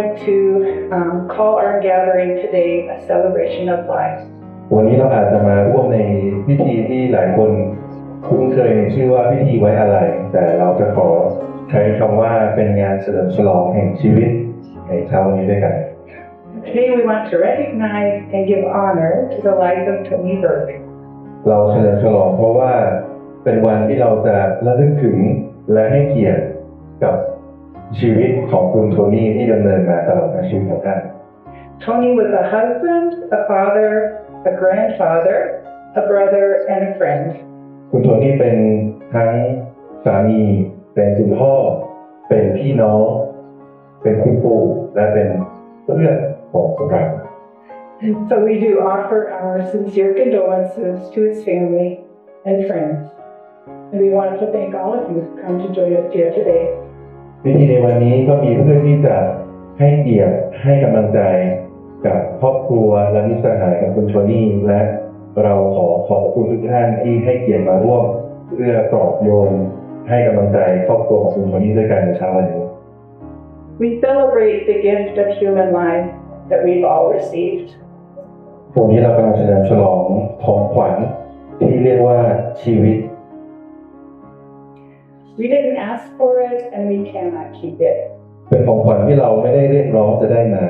we would like to um, call our gathering today a celebration of life. วันนี้เราอาจจะมาร่วมในพิธีที่หลายคนคุ้นเคยในชื่อว่าพิธีไว้อะไร แต่เราจะขอใช้คำว่าเป็นงานเฉลิมฉลองแห่งชีวิตในเช้าวันนี้ด้วยกัน Today we want to recognize and give honor to the life of Tony Burke. เราเฉลิมฉลองเพราะว่าเป็นวันที่เราจะระลึกถึงและให้เกียรติกับ ชีวิตของคุณโทนี่ที่ดำเนินมาตลอดทั้งชีวิตของท่าน Tony was a husband, a father, a grandfather, a brother, and a friend. คุณโทนี่เป็นทั้งสามี เป็นคุณพ่อ เป็นพี่น้อง เป็นคุณปู่และเป็นเพื่อนของเรา So we do offer our sincere condolences to his family and friends. And we want to thank all of you who come to join us here today. พิธีในวันนี้ก็มีเพื่อที่จะให้เกียรติให้กำลังใจกับครอบครัวและมิตรสหายกับคุณโทนี่และ เราขอขอบคุณทุกท่านที่ให้เกียรติมาร่วมเพื่อปลอบโยนให้กำลังใจครอบครัวของคุณโทนี่ด้วยกันในเช้าวันนี้ We celebrate the gift of human life that we've all received. วันนี้เรากำลังเฉลิมฉลองของขวัญที่เรียกว่าชีวิต We didn't ask for it and we cannot keep it. เป็นของขวัญที่เราไม่ได้เรียกร้องจะได้มา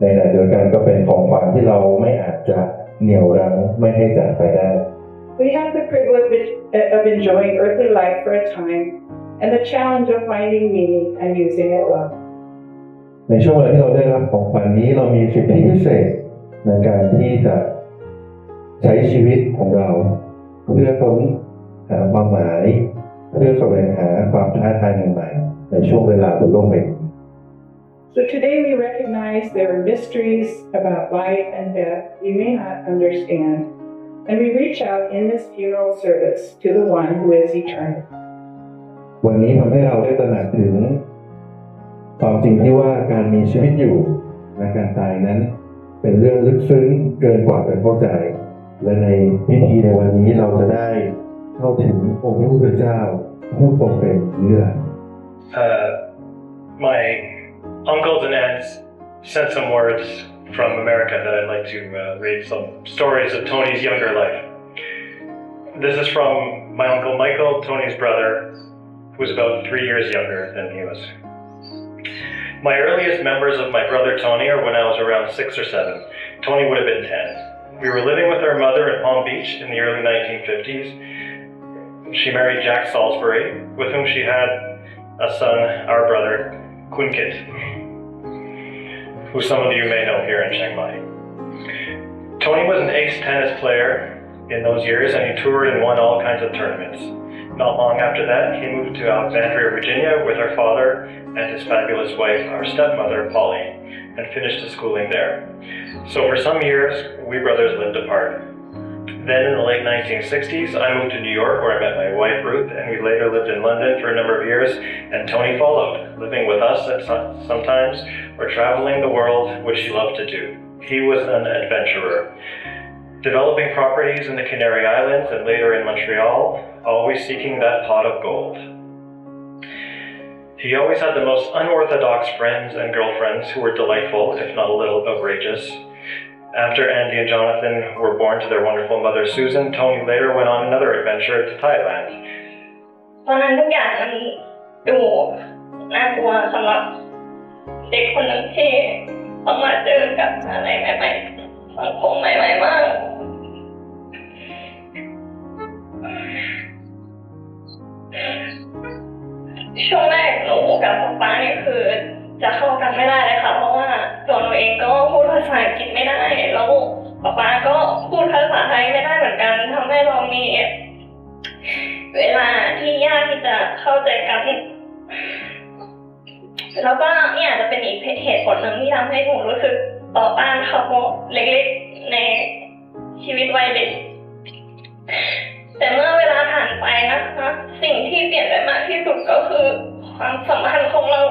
ในขณะเดียวกันก็เป็นของขวัญที่เราไม่อาจจะเหนี่ยวรั้งไม่ให้จากไปได้ We have the privilege of enjoying earthly life for a time and the challenge of finding meaning and using it well. ในช่วงเวลาที่เราได้รับของขวัญนี้เรามีสิทธิพิเศษในการที่จะใช้ชีวิตของเรา เพื่อค้นหาความหมาย เพื่อแสวงหาความท้าทายใหม่ๆในช่วงเวลาบนโลกใบนี้ So today we recognize there are mysteries about life and death we may not understand, and we reach out in this funeral service to the one who is eternal. วันนี้ทำให้เราได้ตระหนักถึงความจริงที่ว่าการมีชีวิตอยู่และการตายนั้น เป็นเรื่องลึกซึ้งเกินกว่าจะเข้าใจ และในพิธีในวันนี้เราจะได้ เข้าถึงองค์พระผู้เป็นเจ้า ผู้ทรงเป็นเลือด uh, my uncles and aunts sent some words from America that I'd like to uh, read some stories of Tony's younger life. This is from my uncle Michael, Tony's brother, who was about three years younger than he was. My earliest memories of my brother Tony are when I was around six or seven. Tony would have been 10. We were living with our mother in Palm Beach in the early 1950s. she married Jack Salisbury, with whom she had a son, our brother, Kunkit, who some of you may know here in Chiang Mai. Tony was an ace tennis player in those years and he toured and won all kinds of tournaments. Not long after that, he moved to Alexandria, Virginia with our father and his fabulous wife, our stepmother, Polly, and finished his schooling there. So for some years, we brothers lived apart. Then in the late 1960s, I moved to New York where I met my wife Ruth, and we later lived in London for a number of years, and Tony followed, living with us sometimes or traveling the world, which he loved to do. He was an adventurer, developing properties in the Canary Islands and later in Montreal, always seeking that pot of gold. He always had the most unorthodox friends and girlfriends who were delightful, if not a little outrageous. After Andy and Jonathan were born to their wonderful mother Susan, Tony later went on another adventure to Thailand. ตอนนั้นทุกอย่างมันดูน่ากลัวสำหรับเด็กคนหนึ่งที่ต้องมาเจอกับอะไรใหม่ๆสังคมใหม่ๆมาก ช่วงแรกหนูกับป๊าป๊าเนี่ยคือ จะเข้ากันไม่ได้เลยค่ะ เพราะว่าตัวหนูเองก็พูดภาษาอังกฤษไม่ได้แล้วป๊าป๊าก็พูดภาษาไทยไม่ได้เหมือนกันทำให้เรามีเวลาที่ยากที่จะเข้าใจกันแล้วก็เนี่ยอาจจะเป็นอีกเหตุผลหนึ่งที่ทำให้หนูรู้สึกต่อต้านเขาเล็กๆในชีวิตวัยเด็กแต่เมื่อเวลาผ่านไปนะคะสิ่งที่เปลี่ยนไปมากที่สุดก็คือความสัมพันธ์ของเรา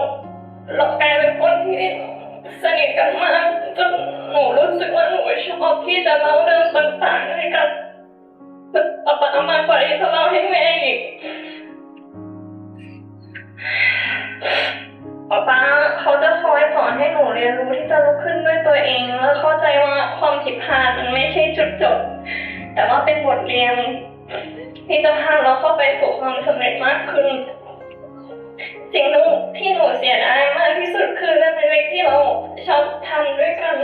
สนิทกันมากจนหนูรู้สึกว่าหนูชอบที่จะเล่าเรื่องต่างๆให้กับป๊าป๊ามากกว่าที่จะเล่าให้แม่อีกป๊าป๊าเขาจะคอยสอนให้หนูเรียนรู้ที่จะลุกขึ้นด้วยตัวเอง แล้วเข้าใจว่าความผิดพลาดมันไม่ใช่จุดจบ แต่ว่าเป็นบทเรียนที่จะพาเราเข้าไปสู่ความสำเร็จมากขึ้น สิ่งหนึ่งที่หนูเสียดายมากที่สุดคือเรื่องเล็กๆที่เราชอบทำด้วยกัน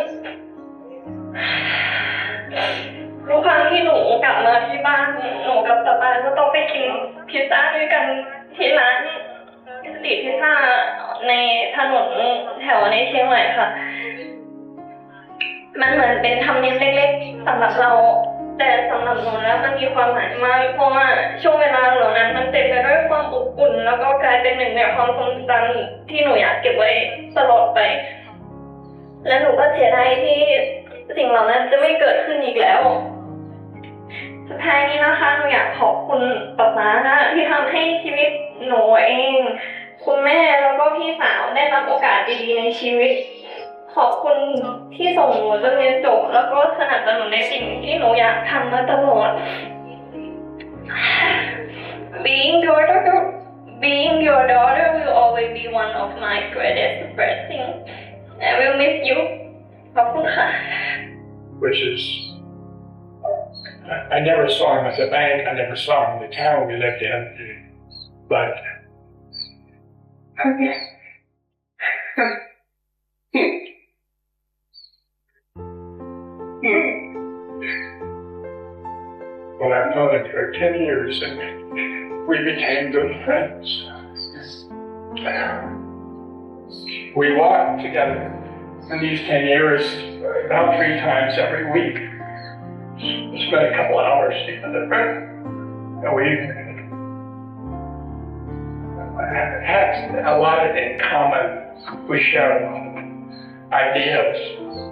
ทุกครั้งที่หนูกลับมาที่บ้านหนูกับตาปาก็ต้องไปกินพิซซ่าด้วยกันที่ร้านสตีทพิซซ่าในถนนแถวในเชียงใหม่ค่ะ มันเหมือนเป็นธรรมเนียมเล็กๆสำหรับเรา แต่สำหรับหนูแล้วมันมีความหมายมากเพราะว่าช่วงเวลาเหล่านั้นมันเต็มไปด้วยความอบอุ่น แล้วก็กลายเป็นหนึ่งในความทรงจำที่หนูอยากเก็บไว้ตลอดไป และหนูก็เสียดายที่สิ่งเหล่านั้นจะไม่เกิดขึ้นอีกแล้ว สุดท้ายนี้นะคะหนูอยากขอบคุณป๊าป๊านะที่ทำให้ชีวิตหนูเอง คุณแม่แล้วก็พี่สาวได้รับโอกาสดีๆในชีวิต ขอบคุณที่ส่งหนูจนเรียนจบ แล้วก็สนับสนุนในสิ่งที่หนูอยากทำมาตลอด Being your daughter Being your daughter will always be one of my greatest blessings I will miss you ขอบคุณค่ะ which is I, I never saw him at the bank. I never saw him in the town we lived in, but well, I've known him for ten years, and we became good friends. We walked together in these ten years about three times every week We spent a couple hours together. And we had a lot in common. We shared ideas.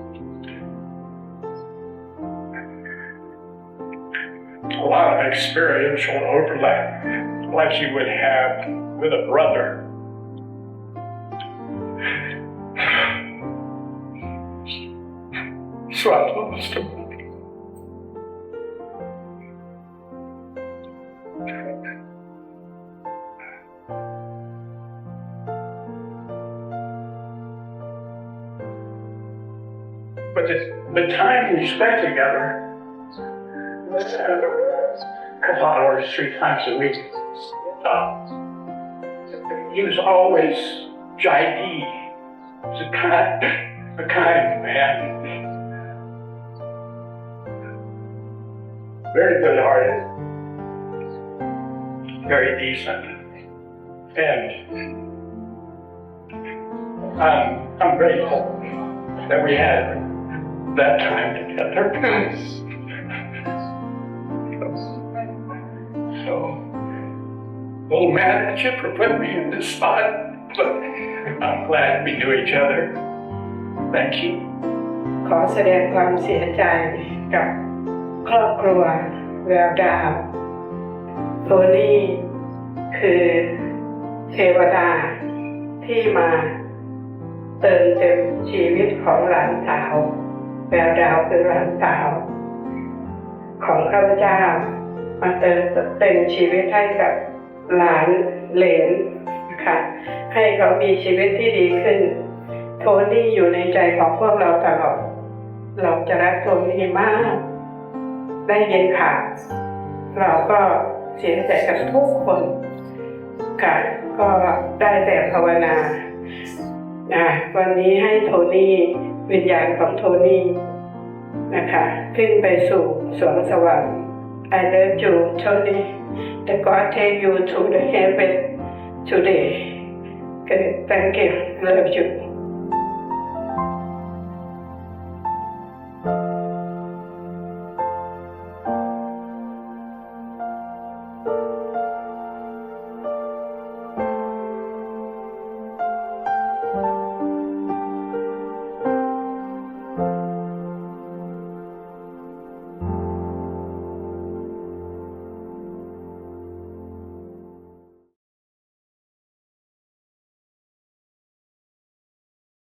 A lot of experiential overlap, like you would have with a brother. So I lost him. But the, the time we spent together, a couple hours, three times a week, uh, he was always was a kind, a kind man. Very good hearted, very decent. And I'm, I'm grateful that we had that time together. old man at you for putting me in this spot, but I'm glad we knew each other. Thank you. ขอแสดงความเสียใจกับครอบครัวแววดาวโทนี่คือเทวดาที่มาเติมเต็มชีวิตของหลานสาวแววดาวคือหลานสาว ของข้าพเจ้ามาเติมเต็มชีวิตให้กับ หลานเหลนค่ะให้เขามีชีวิตที่ดีขึ้น โทนี่อยู่ในใจของพวกเราตลอด เราจะรักโทนี่มาก ได้ยินข่าวเราก็เสียใจกับทุกคนค่ะก็ได้แต่ภาวนาอะวันนี้ให้โทนี่วิญญาณของโทนี่นะคะ ขึ้นไปสู่สวงสวรรค์ I love you Tony. The God take you to the heaven. Today thank you. Love you